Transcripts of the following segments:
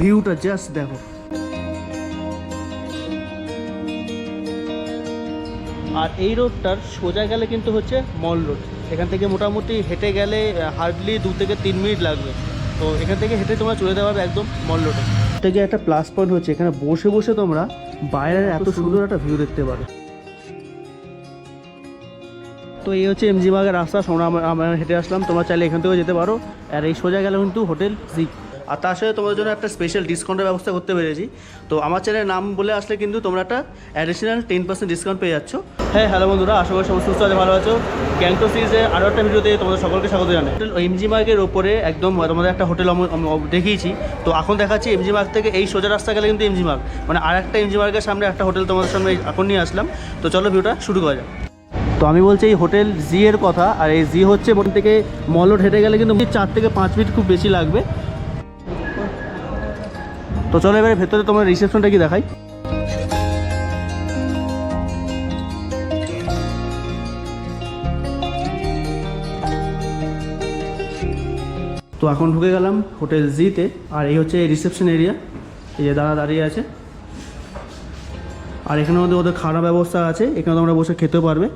ভিউটা জাস্ট দেখো। আর এই রোডটার সোজা গেলে কিন্তু হচ্ছে মল রোড এখান থেকে মোটামুটি হেঁটে গেলে হার্ডলি দু থেকে তিন মিনিট লাগবে। তো এখান থেকে হেঁটে তোমরা চলে যেতে পারবে একদম মল রোডে থেকে একটা প্লাস পয়েন্ট হচ্ছে এখানে বসে বসে তোমরা বাইরের এত সুন্দর একটা ভিউ দেখতে পারো তো এই হচ্ছে এমজি বাগের রাস্তা তোমরা আমরা হেঁটে আসলাম তোমরা চাইলে এখান থেকেও যেতে পারো। আর এই সোজা গেলে কিন্তু হোটেল জি আর তার সাথে তোমাদের জন্য একটা স্পেশাল ডিসকাউন্টের ব্যবস্থা করতে পেরেছি। তো আমার চ্যানেলের নাম বলে আসলে কিন্তু তোমরা একটা অ্যাডিশনাল টেন পার্সেন্ট ডিসকাউন্ট পেয়ে যাচ্ছ। হ্যাঁ হ্যালো বন্ধুরা, আশা করি সমস্ত সুস্থ আছে, ভালো আছো। গ্যাংটো সিরিজে আরও একটা ভিডিওতে তোমাদের সকলকে স্বাগত জানাই। এমজি মার্গের ওপরে একদম তোমাদের একটা হোটেল দেখিয়েছি। তো এখন দেখাচ্ছি এমজি মার্গ থেকে এই সোজা রাস্তা গেলে কিন্তু এমজি মার্গ মানে আর একটা এমজি মার্গের সামনে একটা হোটেল তোমাদের সামনে এখন নিয়ে আসলাম। তো চলো ভিডিওটা শুরু করা যাক। তো আমি বলছি এই হোটেল জি এর কথা, আর এই জি হচ্ছে বোন থেকে মলট হেঁটে গেলে কিন্তু চার থেকে পাঁচ মিনিট খুব বেশি লাগবে। তো চলো এবারে ভেতরে তোমার রিসেপশনটা কি দেখাই? তো এখন ঢুকে গেলাম হোটেল জিতে আর এই হচ্ছে রিসেপশন এরিয়া এই যে দাদা দাঁড়িয়ে আছে। আর এখানে মধ্যে ওদের খাওয়ার ব্যবস্থা আছে, এখানে তোমরা বসে খেতে পারবে।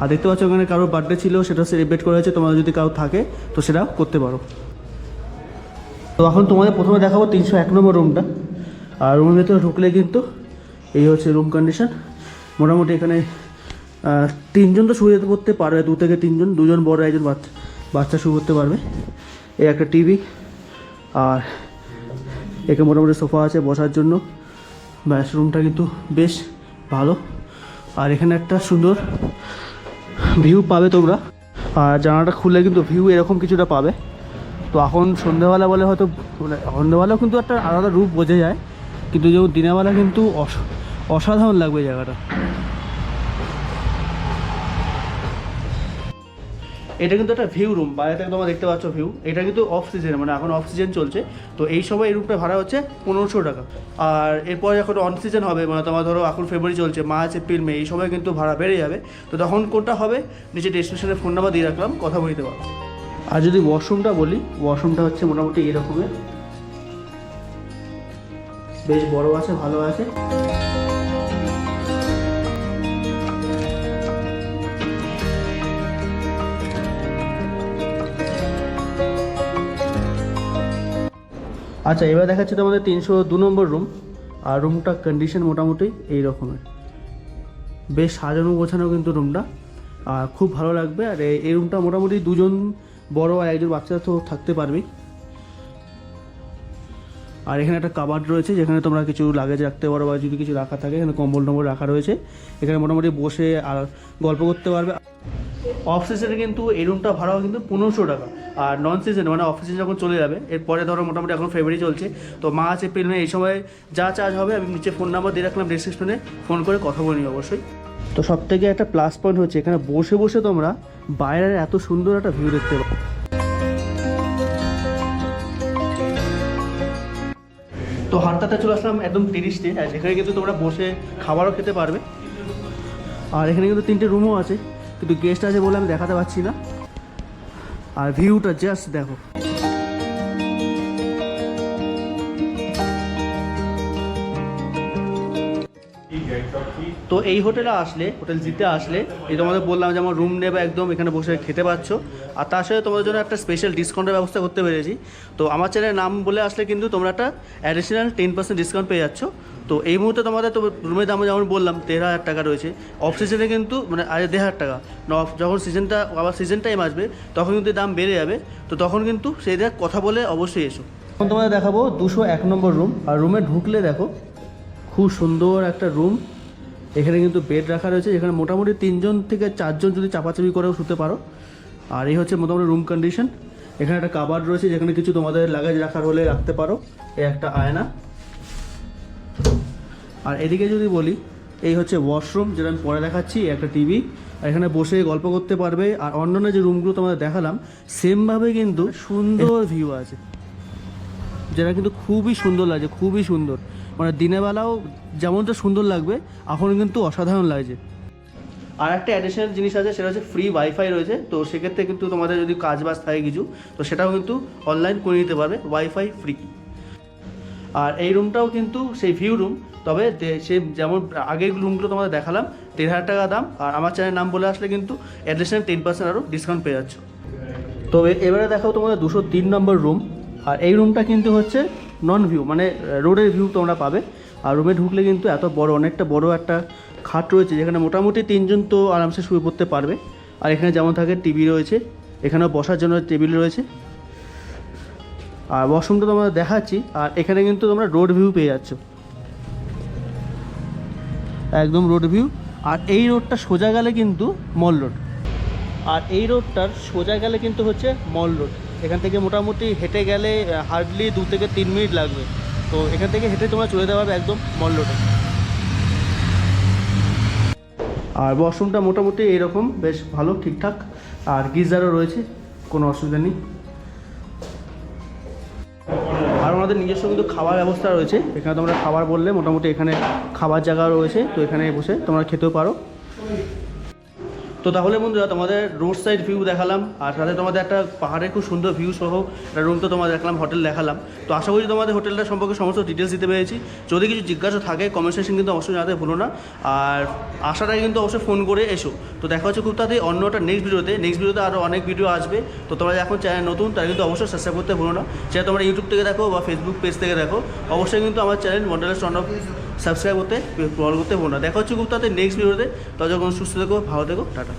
আর দেখতে পাচ্ছ ওখানে কারোর বার্থডে ছিল, সেটা সেলিব্রেট করা হয়েছে, তোমাদের যদি কারও থাকে, তো সেটা করতে পারো। তো এখন তোমাদের প্রথমে দেখাবো তিনশো এক নম্বর রুমটা আর রুমের ভেতরে ঢুকলে কিন্তু এই হচ্ছে রুম কন্ডিশন মোটামুটি এখানে তিনজন তো শুয়ে পড়তে পারবে, দু থেকে তিনজন, দুজন বড়, একজন বাচ্চা বাচ্চা শুয়ে করতে পারবে। এই একটা টিভি আর এখানে মোটামুটি সোফা আছে বসার জন্য। ব্যাস রুমটা কিন্তু বেশ ভালো। আর এখানে একটা সুন্দর ভিউ পাবে তোমরা। আর জানালাটা খুললে কিন্তু ভিউ এরকম কিছুটা পাবে। তো এখন সন্ধ্যেবেলা বলে হয়তো মানে সন্ধ্যেবেলাও কিন্তু একটা আলাদা রূপ বোঝা যায়, কিন্তু যেমন দিনেরবেলা কিন্তু অস- অসাধারণ লাগবে জায়গাটা। এটা কিন্তু একটা ভিউ রুম বাইরে থেকে তোমরা দেখতে পাচ্ছ ভিউ এটা কিন্তু অফ সিজন মানে এখন অফ সিজন চলছে, তো এই সময় এই রুমটা ভাড়া হচ্ছে পনেরোশো টাকা। আর এরপর যখন অন সিজন হবে মানে তোমার ধরো এখন ফেব্রুয়ারি চলছে, মার্চ, এপ্রিল, মে, এই সময় কিন্তু ভাড়া বেড়ে যাবে, তো তখন কোনটা হবে? নিচে ডেসক্রিপশনে ফোন নাম্বার দিয়ে রাখলাম, কথা বলতে পারো। আর যদি ওয়াশরুমটা বলি ওয়াশরুমটা হচ্ছে মোটামুটি এরকমের। বেশ বড় আছে, ভালো আছে। আচ্ছা এবার দেখাচ্ছি তোমাদের তিনশো দু নম্বর রুম আর রুমটা কন্ডিশন মোটামুটি এই রকমের বেশ সাজানো গোছানো কিন্তু রুমটা আর খুব ভালো লাগবে। আর এই রুমটা মোটামুটি দুজন বড় আর একজন বাচ্চা তো থাকতে পারবেই আর এখানে একটা কাবার্ড রয়েছে, যেখানে তোমরা কিছু লাগেজ রাখতে পারো বা যদি কিছু রাখা থাকে, এখানে কম্বল টম্বল রাখা রয়েছে। এখানে মোটামুটি বসে আর গল্প করতে পারবে। অফ সিজনে কিন্তু এই রুমটা ভাড়াও কিন্তু পনেরোশো টাকা। আর নন সিজন মানে অফ সিজন যখন চলে যাবে, এরপরে ধরো মোটামুটি এখন ফেব্রুয়ারি চলছে, তো মার্চ এপ্রিল মে এই সময় যা চার্জ হবে, আমি নিচে ফোন নাম্বার দিয়ে রাখলাম ডিসক্রিপশনে ফোন করে কথা বলি অবশ্যই। তো সব থেকে একটা প্লাস পয়েন্ট হচ্ছে, এখানে বসে বসে তোমরা বাইরের এত সুন্দর একটা ভিউ দেখতে পাবে তো চলে আসলাম একদম তিরিশতে আর যেখানে কিন্তু তোমরা বসে খাবারও খেতে পারবে। আর এখানে কিন্তু তিনটে রুমও আছে। কিন্তু গেস্ট আছে বলে আমি দেখাতে পারছি না। আর ভিউটা জাস্ট দেখো। তো এই হোটেলে আসলে, হোটেল জিতে আসলে, এই তোমাদের বললাম যেমন রুম নেবে একদম, এখানে বসে খেতে পাচ্ছ আর তার সাথে তোমাদের জন্য একটা স্পেশাল ডিসকাউন্টের ব্যবস্থা করতে পেরেছি। তো আমার চ্যানেলের নাম বলে আসলে কিন্তু তোমরা একটা অ্যাডিশনাল টেন পার্সেন্ট ডিসকাউন্ট পেয়ে যাচ্ছ। তো এই মুহূর্তে তোমাদের তো রুমের দাম যেমন বললাম, তেরো হাজার টাকা রয়েছে। অফ সিজনে কিন্তু মানে আরে দেড় হাজার টাকা। off- যখন সিজনটা আবার সিজন টাইম আসবে, তখন কিন্তু দাম বেড়ে যাবে। তো তখন কিন্তু সেই দেখ কথা বলে অবশ্যই এসো। এখন তোমাদের দেখাবো দুশো এক নম্বর রুম আর রুমে ঢুকলে দেখো, খুব সুন্দর একটা রুম এখানে কিন্তু বেড রাখা রয়েছে যেখানে মোটামুটি তিনজন থেকে চারজন যদি চাপাচাপি করেও শুতে পারো। আর এই হচ্ছে মোটামুটি রুম কন্ডিশন এখানে একটা কাবার রয়েছে যেখানে কিছু তোমাদের লাগেজ রাখার হলে রাখতে পারো। এই একটা আয়না। আর এদিকে যদি বলি এই হচ্ছে ওয়াশরুম যেটা আমি পরে দেখাচ্ছি একটা টিভি আর এখানে বসে গল্প করতে পারবে। আর অন্যান্য যে রুমগুলো তোমাদের দেখালাম সেমভাবে কিন্তু সুন্দর ভিউ আছে। যেটা কিন্তু খুবই সুন্দর লাগছে খুবই সুন্দর। মানে দিনের বেলাও যেমনটা সুন্দর লাগবে এখন কিন্তু অসাধারণ লাগছে। আর একটা অ্যাডিশনাল জিনিস আছে, সেটা হচ্ছে ফ্রি ওয়াইফাই রয়েছে, তো সেক্ষেত্রে কিন্তু তোমাদের যদি কাজ বাজ থাকে কিছু, তো সেটাও কিন্তু অনলাইন করে নিতে পারবে ওয়াইফাই ফ্রি আর এই রুমটাও কিন্তু সেই ভিউ রুম তবে সে যেমন আগের রুমগুলো তোমাদের দেখালাম, দেড় হাজার টাকা দাম, আর আমার চ্যানেল নাম বলে আসলে কিন্তু অ্যাডিশনাল টেন পার্সেন্ট আরও ডিসকাউন্ট পেয়ে যাচ্ছ। তো এ- এবারে দেখাও তোমাদের দুশো তিন নম্বর রুম আর এই রুমটা কিন্তু হচ্ছে নন ভিউ মানে রোডের ভিউ তোমরা পাবে। আর রুমে ঢুকলে কিন্তু এত বড়, অনেকটা বড় একটা খাট রয়েছে, যেখানে মোটামুটি তিনজন তো আরামসে শুয়ে পড়তে পারবে। আর এখানে যেমন থাকে টিভি রয়েছে, এখানেও বসার জন্য টেবিল রয়েছে। আর ওয়াশরুমটা তোমাদের দেখাচ্ছি, আর এখানে কিন্তু তোমরা রোড ভিউ পেয়ে যাচ্ছ। একদম রোড ভিউ আর এই রোডটা সোজা গেলে কিন্তু মল রোড আর এই রোডটার সোজা গেলে কিন্তু হচ্ছে মল রোড এখান থেকে মোটামুটি হেঁটে গেলে হার্ডলি দু থেকে তিন মিনিট লাগবে। তো এখান থেকে হেঁটে তোমরা চলে যেতে একদম মল্লটা আর ওয়াশরুমটা মোটামুটি এইরকম বেশ ভালো, ঠিকঠাক। আর গিজারও রয়েছে, কোনো অসুবিধা নেই। আর আমাদের নিজস্ব কিন্তু খাবার ব্যবস্থা রয়েছে। এখানে তোমরা খাবার বললে মোটামুটি এখানে খাবার জায়গা রয়েছে, তো এখানে বসে তোমরা খেতেও পারো। তো তাহলে বন্ধুরা, তোমাদের রোড সাইড ভিউ দেখালাম, আর সাথে তোমাদের একটা পাহাড়ের খুব সুন্দর ভিউ সহ একটা রুম তো তোমাদের দেখলাম হোটেল দেখালাম। তো আশা করি তোমাদের হোটেলটা সম্পর্কে সমস্ত ডিটেলস দিতে পেরেছি। যদি কিছু জিজ্ঞাসা থাকে কমেন্ট সেকশন কিন্তু অবশ্যই জানাতে ভুলো না। আর আসার কিন্তু অবশ্যই ফোন করে এসো। তো দেখা হচ্ছে খুব তাড়াতাড়ি অন্য একটা নেক্সট ভিডিওতে নেক্সট ভিডিওতে আরও অনেক ভিডিও আসবে। তো তোমরা এখন চ্যানেল নতুন, তারা কিন্তু অবশ্যই সাবস্ক্রাইব করতে ভুলো না। সেটা তোমরা ইউটিউব থেকে দেখো বা ফেসবুক পেজ থেকে দেখো। অবশ্যই কিন্তু আমার চ্যানেল মডেলের স্টন্ড সাবস্ক্রাইব করতে ফলো করতে ভুলো না দেখা হচ্ছে খুব তাদের নেক্সট ভিডিওতে ততক্ষণ সুস্থ থেকো, ভালো থেকো, টাটা।